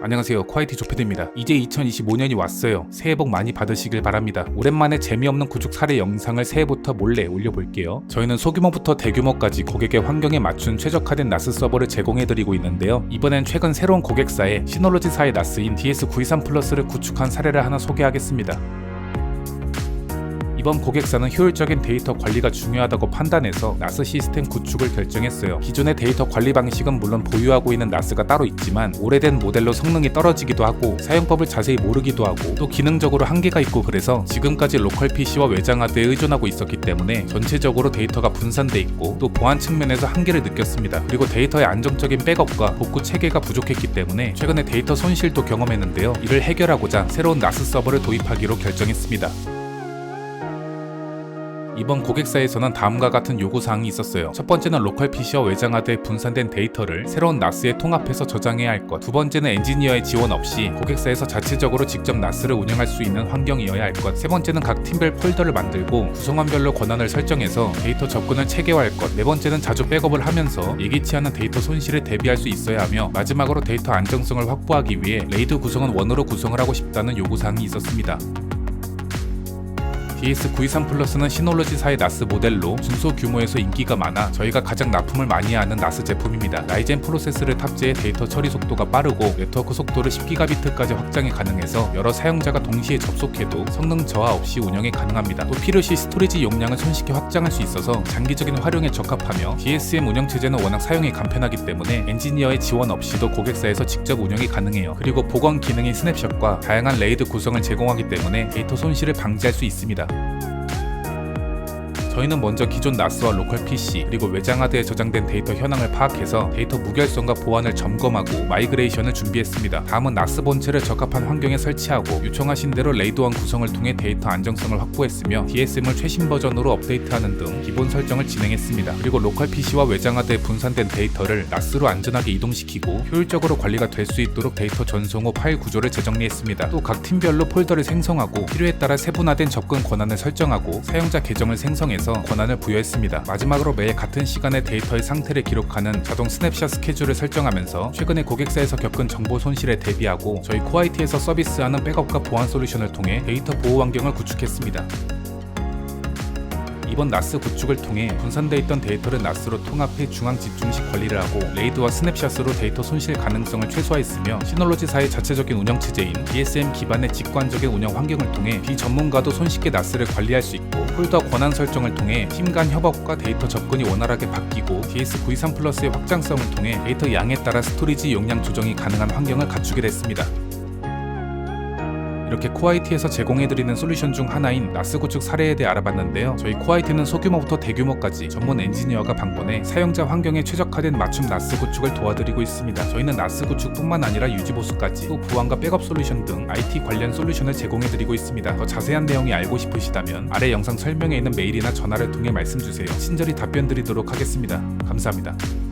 안녕하세요. ኳ이티 조피드입니다. 이제 2025년이 왔어요. 새해 복 많이 받으시길 바랍니다. 오랜만에 재미없는 구축 사례 영상을 새해부터 몰래 올려볼게요. 저희는 소규모부터 대규모까지 고객의 환경에 맞춘 최적화된 나스 서버를 제공해드리고 있는데요. 이번엔 최근 새로운 고객사의 시놀로지사의 나스인 DS923 플러스를 구축한 사례를 하나 소개하겠습니다. 이번 고객사는 효율적인 데이터 관리가 중요하다고 판단해서 나스 시스템 구축을 결정했어요. 기존의 데이터 관리 방식은 물론 보유하고 있는 나스가 따로 있지만 오래된 모델로 성능이 떨어지기도 하고 사용법을 자세히 모르기도 하고 또 기능적으로 한계가 있고 그래서 지금까지 로컬 PC와 외장 하드에 의존하고 있었기 때문에 전체적으로 데이터가 분산돼 있고 또 보안 측면에서 한계를 느꼈습니다. 그리고 데이터의 안정적인 백업과 복구 체계가 부족했기 때문에 최근에 데이터 손실도 경험했는데요. 이를 해결하고자 새로운 나스 서버를 도입하기로 결정했습니다. 이번 고객사에서는 다음과 같은 요구사항이 있었어요. 첫 번째는 로컬 PC와 외장 하드에 분산된 데이터를 새로운 나스에 통합해서 저장해야 할 것. 두 번째는 엔지니어의 지원 없이 고객사에서 자체적으로 직접 나스를 운영할 수 있는 환경이어야 할 것. 세 번째는 각 팀별 폴더를 만들고 구성원별로 권한을 설정해서 데이터 접근을 체계화할 것. 네 번째는 자주 백업을 하면서 예기치 않은 데이터 손실에 대비할 수 있어야 하며 마지막으로 데이터 안정성을 확보하기 위해 레이드 구성은 원으로 구성을 하고 싶다는 요구사항이 있었습니다. DS923 플러스는 시놀로지사의 나스 모델로 중소 규모에서 인기가 많아 저희가 가장 납품을 많이 하는 나스 제품입니다. 라이젠 프로세스를 탑재해 데이터 처리 속도가 빠르고 네트워크 속도를 10기가비트까지 확장이 가능해서 여러 사용자가 동시에 접속해도 성능 저하 없이 운영이 가능합니다. 또 필요시 스토리지 용량을 손쉽게 확장할 수 있어서 장기적인 활용에 적합하며 DSM 운영 체제는 워낙 사용이 간편하기 때문에 엔지니어의 지원 없이도 고객사에서 직접 운영이 가능해요. 그리고 보건 기능인 스냅샷과 다양한 레이드 구성을 제공하기 때문에 데이터 손실을 방지할 수 있습니다. time. 저희는 먼저 기존 나스와 로컬 PC 그리고 외장 하드에 저장된 데이터 현황을 파악해서 데이터 무결성과 보안을 점검하고 마이그레이션을 준비했습니다. 다음은 나스 본체를 적합한 환경에 설치하고 요청하신 대로 레이드원 구성을 통해 데이터 안정성을 확보했으며 DSM을 최신 버전으로 업데이트하는 등 기본 설정을 진행했습니다. 그리고 로컬 PC와 외장 하드에 분산된 데이터를 나스로 안전하게 이동시키고 효율적으로 관리가 될 수 있도록 데이터 전송 후 파일 구조를 재정리했습니다. 또 각 팀별로 폴더를 생성하고 필요에 따라 세분화된 접근 권한을 설정하고 사용자 계정을 생성해서 권한을 부여했습니다. 마지막으로 매일 같은 시간에 데이터의 상태를 기록하는 자동 스냅샷 스케줄을 설정하면서 최근에 고객사에서 겪은 정보 손실에 대비하고 저희 코아이티에서 서비스하는 백업과 보안 솔루션을 통해 데이터 보호 환경을 구축했습니다. 이번 나스 구축을 통해 분산돼 있던 데이터를 나스로 통합해 중앙 집중식 관리를 하고 레이드와 스냅샷으로 데이터 손실 가능성을 최소화했으며 시놀로지사의 자체적인 운영 체제인 DSM 기반의 직관적인 운영 환경을 통해 비전문가도 손쉽게 나스를 관리할 수 있고 폴더 권한 설정을 통해 팀 간 협업과 데이터 접근이 원활하게 바뀌고 DS923 플러스의 확장성을 통해 데이터 양에 따라 스토리지 용량 조정이 가능한 환경을 갖추게 됐습니다. 이렇게 코아이티에서 제공해드리는 솔루션 중 하나인 나스 구축 사례에 대해 알아봤는데요. 저희 코아이티는 소규모부터 대규모까지 전문 엔지니어가 방문해 사용자 환경에 최적화된 맞춤 나스 구축을 도와드리고 있습니다. 저희는 나스 구축뿐만 아니라 유지 보수까지 또 보안과 백업 솔루션 등 IT 관련 솔루션을 제공해드리고 있습니다. 더 자세한 내용이 알고 싶으시다면 아래 영상 설명에 있는 메일이나 전화를 통해 말씀 주세요. 친절히 답변 드리도록 하겠습니다. 감사합니다.